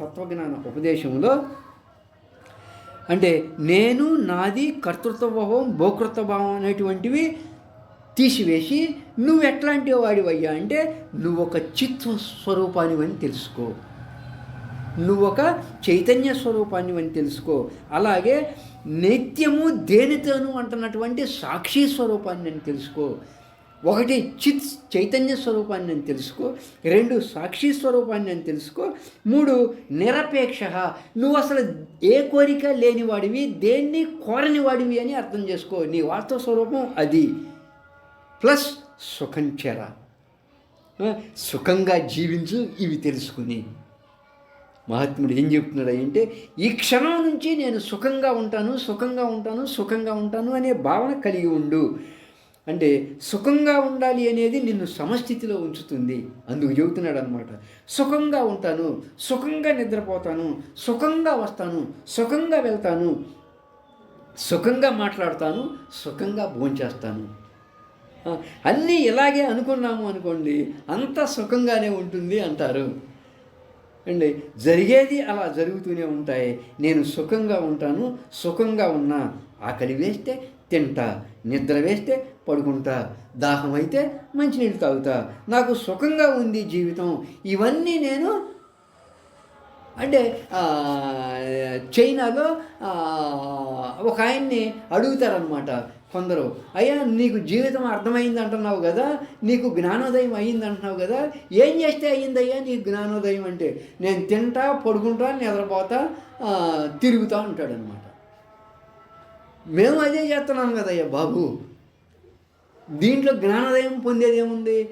తత్వజ్ఞాన ఉపదేశంలో అంటే నేను నాది కర్తృత్వభావం భోకృత్వభావం అనేటువంటివి తీసివేసి నువ్వు ఎట్లాంటి వాడివయ్యా అంటే నువ్వు ఒక చిత్వ అని తెలుసుకో. నువ్వు ఒక చైతన్య స్వరూపాన్ని అని తెలుసుకో. అలాగే నిత్యము దేనితోనూ అంటున్నటువంటి సాక్షి స్వరూపాన్ని అని తెలుసుకో. ఒకటి చిత్ చైతన్య స్వరూపాన్ని అని తెలుసుకో రెండు సాక్షి స్వరూపాన్ని అని తెలుసుకో మూడు నిరపేక్ష. నువ్వు అసలు ఏ కోరిక లేనివాడివి దేన్ని కోరని వాడివి అని అర్థం చేసుకో. నీ వాస్తవ స్వరూపం అది. ప్లస్ సుఖంచెర సుఖంగా జీవించు ఇవి తెలుసుకుని. మహాత్ముడు ఏం చెప్తున్నాడు అంటే ఈ క్షణం నుంచి నేను సుఖంగా ఉంటాను సుఖంగా ఉంటాను సుఖంగా ఉంటాను అనే భావన కలిగి ఉండు. అంటే సుఖంగా ఉండాలి అనేది నిన్ను సమస్థితిలో ఉంచుతుంది. అందుకు చెబుతున్నాడు అనమాట సుఖంగా ఉంటాను సుఖంగా నిద్రపోతాను సుఖంగా వస్తాను సుఖంగా వెళ్తాను సుఖంగా మాట్లాడతాను సుఖంగా భోంచేస్తాను. అన్నీ ఇలాగే అనుకున్నాము అనుకోండి అంత సుఖంగానే ఉంటుంది అంటారు. అండి జరిగేది అలా జరుగుతూనే ఉంటాయి. నేను సుఖంగా ఉంటాను సుఖంగా ఉన్నా. ఆకలి వేస్తే తింటా నిద్ర వేస్తే పడుకుంటా దాహం అయితే మంచినీళ్ళు తాగుతా. నాకు సుఖంగా ఉంది జీవితం. ఇవన్నీ నేను అంటే చైనాలో ఒక ఆయన్ని అడుగుతారనమాట కొందరు. అయ్యా నీకు జీవితం అర్థమైంది అంటున్నావు కదా నీకు జ్ఞానోదయం అయ్యింది అంటున్నావు కదా ఏం చేస్తే అయ్యిందయ్యా నీకు జ్ఞానోదయం అంటే? నేను తింటా పడుకుంటా నిద్రపోతా తిరుగుతా ఉంటాడనమాట మేము అదే చేస్తున్నాం కదయ్యా బాబు. దీంట్లో జ్ఞానోదయం పొందేది ఏముంది?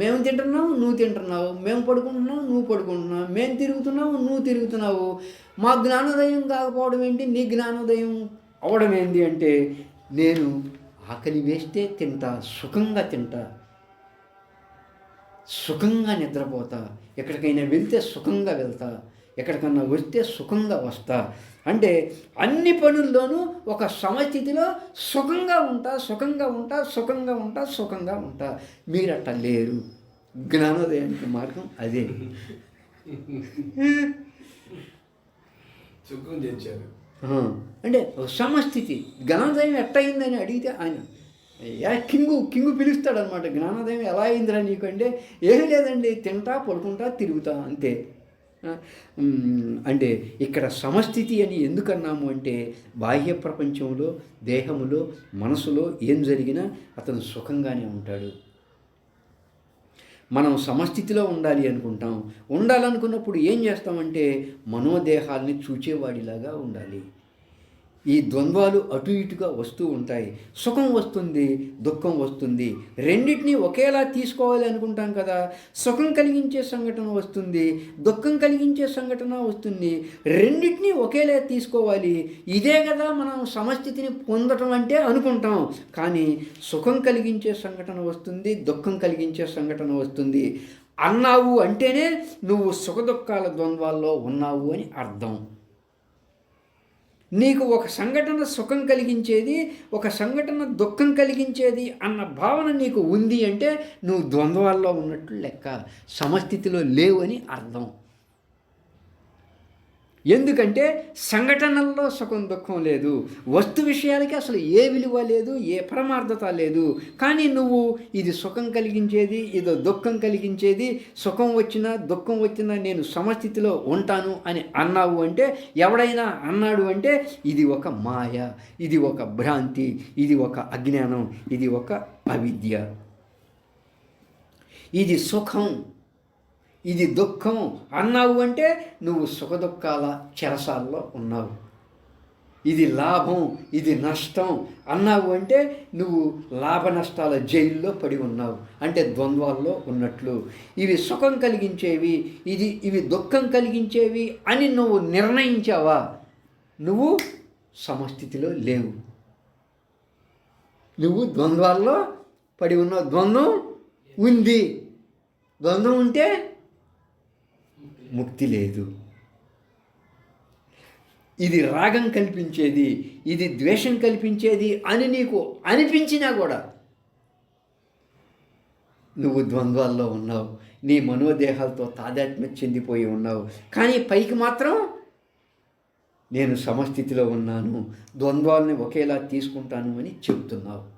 మేము తింటున్నావు నువ్వు తింటున్నావు. మేము పడుకుంటున్నావు నువ్వు పడుకుంటున్నావు. మేము తిరుగుతున్నావు నువ్వు తిరుగుతున్నావు. మా జ్ఞానోదయం కాకపోవడం ఏంటి? నీ జ్ఞానోదయం అవడం ఏంటి అంటే నేను ఆకలి వేస్తే తింటా సుఖంగా తింటా సుఖంగా నిద్రపోతా ఎక్కడికైనా వెళ్తే సుఖంగా వెళ్తా ఎక్కడికన్నా వస్తే సుఖంగా వస్తా. అంటే అన్ని పనుల్లోనూ ఒక సమస్థితిలో సుఖంగా ఉంటా సుఖంగా ఉంటా సుఖంగా ఉంటా సుఖంగా ఉంటా. మీరట్ట లేరు. జ్ఞానోదయానికి మార్గం అదే. సుఖం తెచ్చారు. ఆ, అంటే సమస్థితి. జ్ఞానోదయం ఎట్టయిందని అడిగితే ఆయన యా కింగు కింగు పిలుస్తాడనమాట జ్ఞానోదయం ఎలా అయిందిరా నీకు? అంటే ఏం లేదండి. తింటా పడుకుంటా తిరుగుతా అంతే. అంటే ఇక్కడ సమస్థితి అని ఎందుకన్నాము అంటే బాహ్య ప్రపంచంలో దేహములో మనసులో ఏం జరిగినా అతను సుఖంగానే ఉంటాడు. మనం సమస్థితిలో ఉండాలి అనుకుంటాం. ఉండాలనుకున్నప్పుడు ఏం చేస్తామంటే మనోదేహాల్ని చూచేవాడిలాగా ఉండాలి. ఈ ద్వంద్వాలు అటు ఇటుగా వస్తూ ఉంటాయి. సుఖం వస్తుంది దుఃఖం వస్తుంది. రెండింటినీ ఒకేలా తీసుకోవాలి అనుకుంటాం కదా. సుఖం కలిగించే సంఘటన వస్తుంది దుఃఖం కలిగించే సంఘటన వస్తుంది. రెండింటినీ ఒకేలా తీసుకోవాలి. ఇదే కదా మనం సమస్థితిని పొందటం అంటే అనుకుంటాం. కానీ సుఖం కలిగించే సంఘటన వస్తుంది దుఃఖం కలిగించే సంఘటన వస్తుంది. అన్నావు అంటేనే నువ్వు సుఖదుఖాల ద్వంద్వాల్లో ఉన్నావు అని అర్థం. నీకు ఒక సంఘటన సుఖం కలిగించేది ఒక సంఘటన దుఃఖం కలిగించేది అన్న భావన నీకు ఉంది అంటే నువ్వు ద్వంద్వాల్లో ఉన్నట్లు లెక్క. సమస్థితిలో లేవు అని అర్థం. ఎందుకంటే సంఘటనల్లో సుఖం దుఃఖం లేదు. వస్తు విషయాలకి అసలు ఏ విలువ లేదు ఏ పరమార్థత లేదు. కానీ నువ్వు ఇది సుఖం కలిగించేది ఇది దుఃఖం కలిగించేది సుఖం వచ్చినా దుఃఖం వచ్చినా నేను సమస్థితిలో ఉంటాను అని అన్నావు అంటే ఎవడైనా అన్నాడు అంటే ఇది ఒక మాయ ఇది ఒక భ్రాంతి ఇది ఒక అజ్ఞానం ఇది ఒక అవిద్య. ఇది సుఖం. ఇది దుఃఖం అన్నావు అంటే నువ్వు సుఖ దుఃఖాల చెరసాల్లో ఉన్నావు. ఇది లాభం ఇది నష్టం అన్నావు అంటే నువ్వు లాభ నష్టాల జైల్లో పడి ఉన్నావు. అంటే ద్వంద్వాల్లో ఉన్నట్లు. ఇవి సుఖం కలిగించేవి ఇది ఇవి దుఃఖం కలిగించేవి అని నువ్వు నిర్ణయించావా? నువ్వు సమస్థితిలో లేవు. నువ్వు ద్వంద్వాల్లో పడి ఉన్నావు. ద్వంద్వం ఉంది. ద్వంద్వం ఉంటే ముక్తి లేదు. ఇది రాగం కల్పించేది ఇది ద్వేషం కల్పించేది అని నీకు అనిపించినా కూడా నువ్వు ద్వంద్వాల్లో ఉన్నావు. నీ మనోదేహాలతో తాదాత్మ్యం చెందిపోయి ఉన్నావు. కానీ పైకి మాత్రం నేను సమస్థితిలో ఉన్నాను. ద్వంద్వాలని ఒకేలా తీసుకుంటాను అని చెప్తున్నావు.